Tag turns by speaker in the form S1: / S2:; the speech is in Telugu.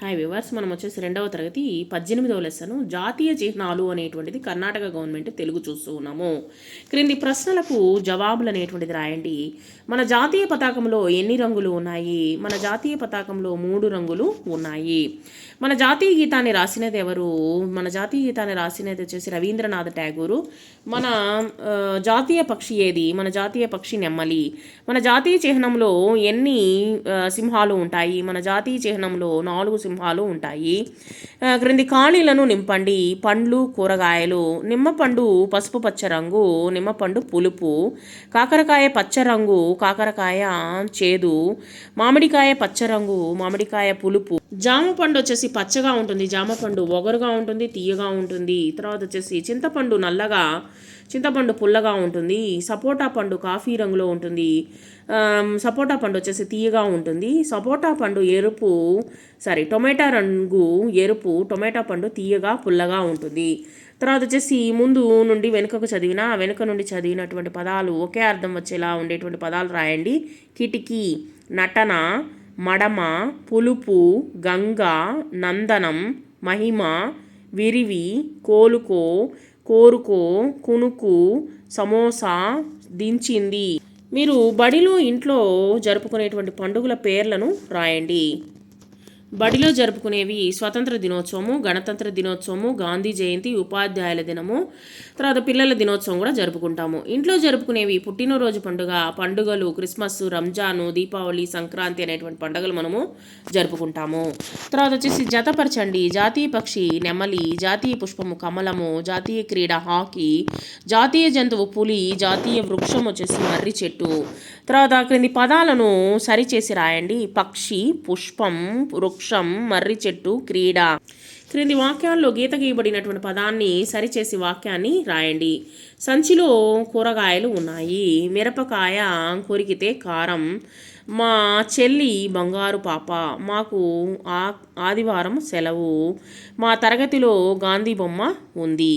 S1: హాయ్ వివర్స్ మనం వచ్చేసి రెండవ తరగతి పద్దెనిమిదవ లెసను జాతీయ చిహ్నాలు అనేటువంటిది కర్ణాటక గవర్నమెంట్ తెలుగు చూస్తూ ఉన్నాము. క్రింది ప్రశ్నలకు జవాబులు అనేటువంటిది రాయండి. మన జాతీయ పతాకంలో ఎన్ని రంగులు ఉన్నాయి? మన జాతీయ పతాకంలో మూడు రంగులు ఉన్నాయి. మన జాతీయ గీతాన్ని రాసినది ఎవరు? మన జాతీయ గీతాన్ని రాసినది వచ్చేసి రవీంద్రనాథ్ ట్యాగూరు మన జాతీయ పక్షి ఏది? మన జాతీయ పక్షి నెమ్మలి. మన జాతీయ చిహ్నంలో ఎన్ని సింహాలు ఉంటాయి? మన జాతీయ చిహ్నంలో నాలుగు సింహాలు ఉంటాయి. క్రింది ఖాళీలను నింపండి. పండ్లు కూరగాయలు నిమ్మపండు పసుపు పచ్చ రంగు నిమ్మపండు పులుపు కాకరకాయ పచ్చ రంగు కాకరకాయ చేదు మామిడికాయ పచ్చ రంగు మామిడికాయ పులుపు. జామ పండు వచ్చేసి పచ్చగా ఉంటుంది. జామ పండు ఒగరుగా ఉంటుంది తీయగా ఉంటుంది. తర్వాత వచ్చేసి చింతపండు నల్లగా చింతపండు పుల్లగా ఉంటుంది సపోటా పండు కాఫీ రంగులో ఉంటుంది. సపోటా పండు వచ్చేసి తీయగా ఉంటుంది. సపోటా పండు ఎరుపు సారీ టొమాటో రంగు ఎరుపు టొమాటో పండు తీయగా పుల్లగా ఉంటుంది. తర్వాత వచ్చేసి ముందు నుండి వెనుకకు చదివిన వెనుక నుండి చదివినటువంటి పదాలు ఒకే అర్థం వచ్చేలా ఉండేటువంటి పదాలు రాయండి. కిటికీ నటన మడమ పులుపు గంగ నందనం మహిమ విరివి కోలుకో కోరుకో కునుకు సమోసా దించింది. మీరు బడిలో ఇంట్లో జరుపుకునేటువంటి పండుగల పేర్లను రాయండి. బడిలో జరుపుకునేవి స్వతంత్ర దినోత్సవము గణతంత్ర దినోత్సవము గాంధీ జయంతి ఉపాధ్యాయుల దినము తర్వాత పిల్లల దినోత్సవం కూడా జరుపుకుంటాము. ఇంట్లో జరుపుకునేవి పుట్టినరోజు పండుగ పండుగలు క్రిస్మస్ రంజాను దీపావళి సంక్రాంతి అనేటువంటి పండుగలు మనము జరుపుకుంటాము. తర్వాత వచ్చేసి జతపరచండి. జాతీయ పక్షి నెమలి జాతీయ పుష్పము కమలము జాతీయ క్రీడ హాకీ జాతీయ జంతువు పులి జాతీయ వృక్షం వచ్చేసి మర్రి చెట్టు. తర్వాత క్రింది పదాలను సరిచేసి రాయండి. పక్షి పుష్పం వృక్షం మర్రి చెట్టు క్రీడ. క్రింది వాక్యాల్లో గీత గీయబడినటువంటి పదాన్ని సరిచేసి వాక్యాన్ని రాయండి. సంచిలో కూరగాయలు ఉన్నాయి. మిరపకాయ కొరికితే కారం. మా చెల్లి బంగారు పాప. మాకు ఆ ఆదివారం సెలవు. మా తరగతిలో గాంధీ బొమ్మ ఉంది.